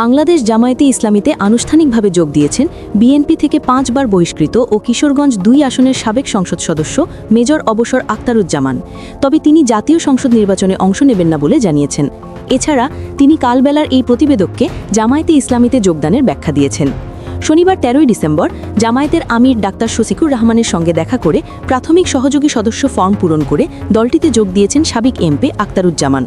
বাংলাদেশ জামায়াতে ইসলামীতে আনুষ্ঠানিকভাবে যোগ দিয়েছেন বিএনপি থেকে পাঁচবার বহিষ্কৃত ও কিশোরগঞ্জ দুই আসনের সাবেক সংসদ সদস্য মেজর অবসর আক্তারুজ্জামান তবে তিনি জাতীয় সংসদ নির্বাচনে অংশ নেবেন না বলে জানিয়েছেন। এছাড়া তিনি কালবেলার এই প্রতিবেদককে জামায়াতে ইসলামীতে যোগদানের ব্যাখ্যা দিয়েছেন। শনিবার তেরোই ডিসেম্বর জামায়াতের আমির ডাক্তার শসিকুর রহমানের সঙ্গে দেখা করে প্রাথমিক সহযোগী সদস্য ফর্ম পূরণ করে দলটিতে যোগ দিয়েছেন সাবেক এমপি আক্তারুজ্জামান।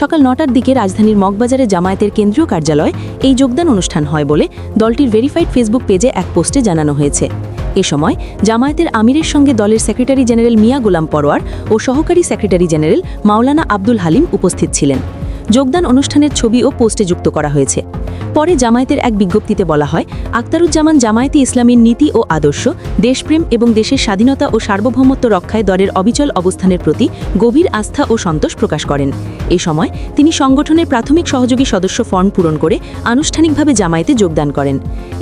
সকাল নটার দিকে রাজধানীর মগবাজারে জামায়াতের কেন্দ্রীয় কার্যালয় এই যোগদান অনুষ্ঠান হয় বলে দলটির ভেরিফাইড ফেসবুক পেজে এক পোস্টে জানানো হয়েছে। এ সময় জামায়াতের আমিরের সঙ্গে দলের সেক্রেটারি জেনারেল মিয়া গোলাম পরোয়ার ও সহকারী সেক্রেটারি জেনারেল মাওলানা আব্দুল হালিম উপস্থিত ছিলেন। যোগদান অনুষ্ঠানের ছবি ও পোস্টে যুক্ত করা হয়েছে। পরে জামায়াতের এক বিজ্ঞপ্তিতে বলা হয় আক্তারুজ্জামান জামায়াতে ইসলামীর নীতি ও আদর্শ, দেশপ্রেম এবং দেশের স্বাধীনতা ও সার্বভৌমত্ব রক্ষায় দলের অবিচল অবস্থানের প্রতি গভীর আস্থা ও সন্তোষ প্রকাশ করেন। এ সময় তিনি সংগঠনের প্রাথমিক সহযোগী সদস্য ফর্ম পূরণ করে আনুষ্ঠানিকভাবে জামায়াতে যোগদান করেন।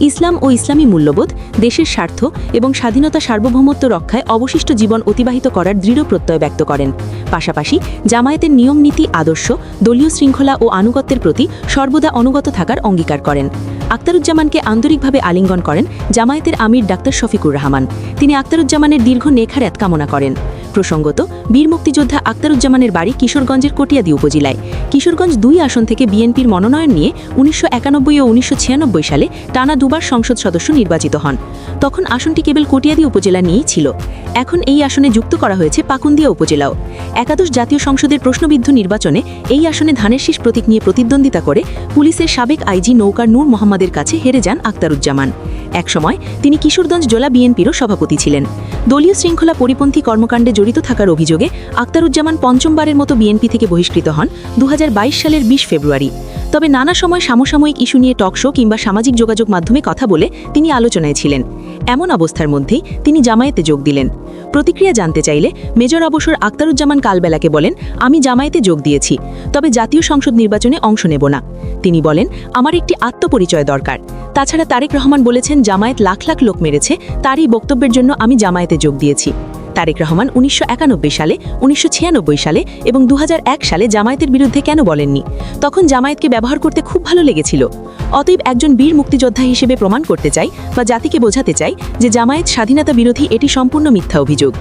ইসলাম ও ইসলামী মূল্যবোধ, দেশের স্বার্থ এবং স্বাধীনতা সার্বভৌমত্ব রক্ষায় অবশিষ্ট জীবন অতিবাহিত করার দৃঢ় প্রত্যয় ব্যক্ত করেন। পাশাপাশি জামায়াতের নিয়ম নীতি আদর্শ, দলীয় শৃঙ্খলা ও আনুগত্যের প্রতি সর্বদা অনুগত থাকার অঙ্গীকার করেন। আক্তারুজ্জামানকে আন্তরিকভাবে আলিঙ্গন করেন জামায়াতের আমির ডাক্তার শফিকুর রহমান। তিনি আক্তারুজ্জামানের দীর্ঘ নেখার নেখারাত কামনা করেন। প্রসঙ্গত, বীর মুক্তিযোদ্ধা আক্তারুজ্জামানের বাড়ি কিশোরগঞ্জের কটিয়াদি উপজেলায়। কিশোরগঞ্জ দুই আসন থেকে বিএনপির মনোনয়ন নিয়ে উনিশশো ও উনিশশো ছিয়ানব্বই সালে টানা দুবার সংসদ সদস্য নির্বাচিত হন। তখন আসনটি কেবল কটিয়াদি উপজেলা নিয়েই ছিল। এখন এই আসনে যুক্ত করা হয়েছে পাকুন্দিয়া উপজেলাও। একাদশ জাতীয় সংসদের প্রশ্নবিদ্ধ নির্বাচনে এই আসনে ধানের শীষ প্রতীক নিয়ে প্রতিদ্বন্দ্বিতা করে পুলিশের সাবেক আইজি নৌকার নূর মোহাম্মদের কাছে হেরে যান আক্তারুজ্জামান একসময় তিনি কিশোরগঞ্জ জেলা বিএনপিরও সভাপতি ছিলেন। দলীয় শৃঙ্খলা পরিপন্থী কর্মকাণ্ডে জড়িত থাকার অভিযোগে আক্তারুজ্জামান পঞ্চমবারের মতো বিএনপি থেকে বহিষ্কৃত হন দু হাজার বাইশ সালের বিশ ফেব্রুয়ারি। তবে নানা সময় সমসাময়িক ইস্যু নিয়ে টকশো কিংবা সামাজিক যোগাযোগ মাধ্যমে কথা বলে তিনি আলোচনায় ছিলেন। এমন অবস্থার মধ্যেই তিনি জামায়াতে যোগ দিলেন। প্রতিক্রিয়া জানতে চাইলে মেজর অবসর আক্তারুজ্জামান কালবেলাকে বলেন, আমি জামায়াতে যোগ দিয়েছি, তবে জাতীয় সংসদ নির্বাচনে অংশ নেব না। তিনি বলেন, আমার একটি আত্মপরিচয় দরকার। তাছাড়া তারেক রহমান বলেছেন, জামায়াত লাখ লাখ লোক মেরেছে, তারই বক্তব্যের জন্য আমি জামায়াতে যোগ দিয়েছি। তারেক রহমান উনিশশো একানব্বই সালে, উনিশশো ছিয়ানব্বই সালে এবং দু হাজার এক সালে জামায়াতের বিরুদ্ধে কেন বলেননি? তখন জামায়াতকে ব্যবহার করতে খুব ভালো লেগেছিল। অতএব একজন বীর মুক্তিযোদ্ধা হিসেবে প্রমাণ করতে চাই বা জাতিকে বোঝাতে চাই যে জামায়াত স্বাধীনতা বিরোধী এটি সম্পূর্ণ মিথ্যা অভিযোগ।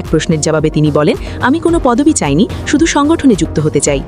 এক প্রশ্নের জবাবে তিনি বলেন, আমি কোনো পদবি চাইনি, শুধু সংগঠনে যুক্ত হতে চাই।